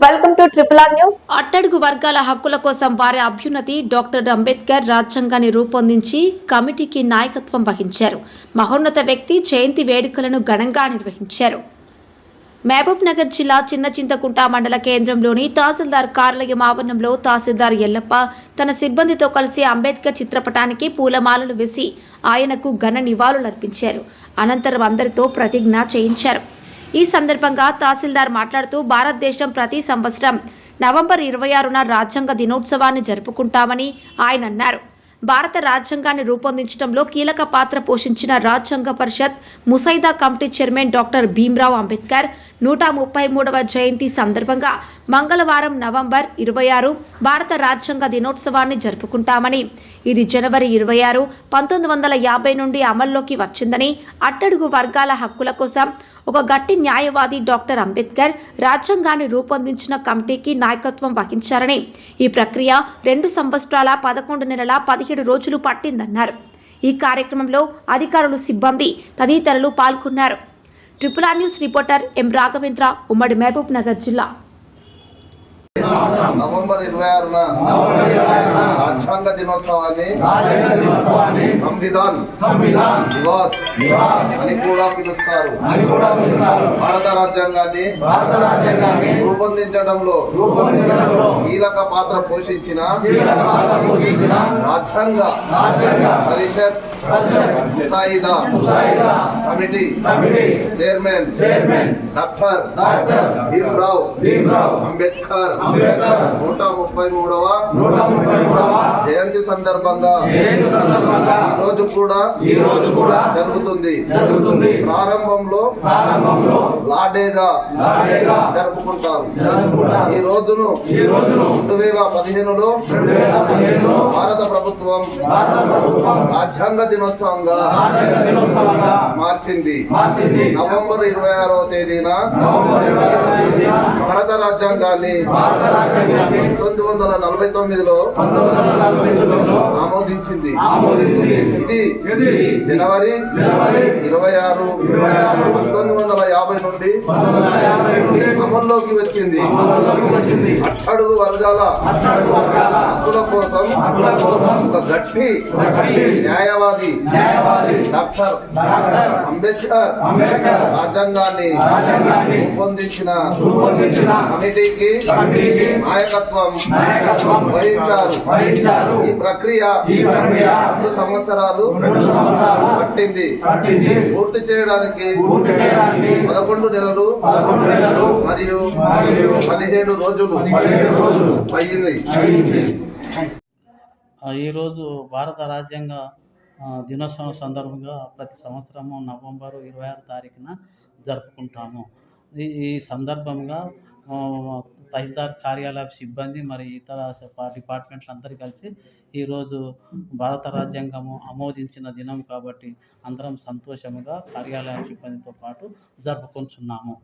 Triple R news అట్టడుగు వర్గాల హక్కుల కోసం వారి అభ్యున్నతి డాక్టర్ అంబేద్కర్ రాజ్యాంగాన్ని రూపొందించి కమిటీకి నాయకత్వం వహించారు. మహోన్నత వ్యక్తి జయంతి వేడుకలను ఘనంగా నిర్వహించారు. మహబూబ్ నగర్ జిల్లా చిన్న చింతకుంట మండల కేంద్రంలోని తహసీల్దార్ కార్యాలయం ఆవరణంలో తహసీల్దార్ ఎల్లప్ప తన సిబ్బందితో కలిసి అంబేద్కర్ చిత్రపటానికి పూలమాలలు వేసి ఆయనకు ఘన నివాళులర్పించారు. అనంతరం అందరితో ప్రతిజ్ఞ చేయించారు. ఈ సందర్భంగా తహసీల్దార్ మాట్లాడుతూ భారతదేశం ప్రతి సంవత్సరం నవంబర్ ఇరవై ఆరున రాజ్యాంగ దినోత్సవాన్ని జరుపుకుంటామని ఆయన అన్నారు. భారత రాజ్యాంగాన్ని రూపొందించడంలో కీలక పాత్ర పోషించిన రాజ్యాంగ పరిషత్ ముసైదా committee chairman doctor Bhimrao Ambedkar నూట ముప్పై మూడవ జయంతి సందర్భంగా మంగళవారం నవంబర్ ఇరవై ఆరు భారత రాజ్యాంగ దినోత్సవాన్ని జరుపుకుంటామని ఇది జనవరి ఇరవై ఆరు పంతొమ్మిది వందల యాభై నుండి అమల్లోకి వచ్చిందని అట్టడుగు వర్గాల హక్కుల కోసం ఒక గట్టి న్యాయవాది డాక్టర్ అంబేద్కర్ రాజ్యాంగాన్ని రూపొందించిన కమిటీకి నాయకత్వం వహించారని. ఈ ప్రక్రియ రెండు సంవత్సరాల పదకొండు నెలల పదిహేడు రోజులు పట్టిందన్నారు. ఈ కార్యక్రమంలో అధికారులు సిబ్బంది తదితరులు పాల్గొన్నారు. Triple R news reporter M Raghavendra ఉమ్మడి మహబూబ్ నగర్ జిల్లా. నవంబర్ ఇరవై ఆరున రాజ్యాంగ దినోత్సవాన్ని సంవిధాన్ దివాస్ అని కూడా పిలుస్తారు. రాజ్యాంగాన్ని రూపొందించడంలో కీలక పాత్ర పోషించిన రాజ్యాంగ పరిషత్ ముసాయిదా committee chairman doctor Bhimrao Ambedkar నూట ముప్పై మూడవ జయంతి సందర్భంగా ఈ రోజు కూడా జరుగుతుంది. ప్రారంభంలో లాడేగా జరుపుకుంటారు. ఈ రోజును రెండు వేల పదిహేనులో భారత ప్రభుత్వం రాజ్యాంగ దినోత్సవంగా మార్చింది. నవంబర్ ఇరవై ఆరవ తేదీన భారత రాజ్యాంగాన్ని పంతొమ్మిది వందల నలభై తొమ్మిదిలో ఆమోదించింది. ఇది జనవరి ఇరవై ఆరు. పంతొమ్మిది వందల యాభై నుండి అమల్లోకి వచ్చింది. అట్టడుగు వర్గాల హక్కుల కోసం ఒక గట్టి న్యాయవాది డాక్టర్ అంబేద్కర్ రాజ్యాంగాన్ని రూపొందించిన కమిటీకి నాయకత్వం వహించారు. ఈ ప్రక్రియ రెండు సంవత్సరాలు పట్టింది. పూర్తి చేయడానికి పదకొండు నెలలు మరియు పదిహేడు రోజులు అయ్యింది ఈరోజు భారత రాజ్యాంగ దినోత్సవం సందర్భంగా ప్రతి సంవత్సరము నవంబరు ఇరవై ఆరు తారీఖున జరుపుకుంటాము. ఈ సందర్భంగా ఆ, తహసీల్దార్ కార్యాలయ సిబ్బంది మరి ఇతర డిపార్ట్మెంట్లు అందరూ కలిసి ఈరోజు భారత రాజ్యాంగము ఆమోదించిన దినం కాబట్టి అందరం సంతోషముగా కార్యాలయ సిబ్బందితో పాటు జరుపుకుంటున్నాము.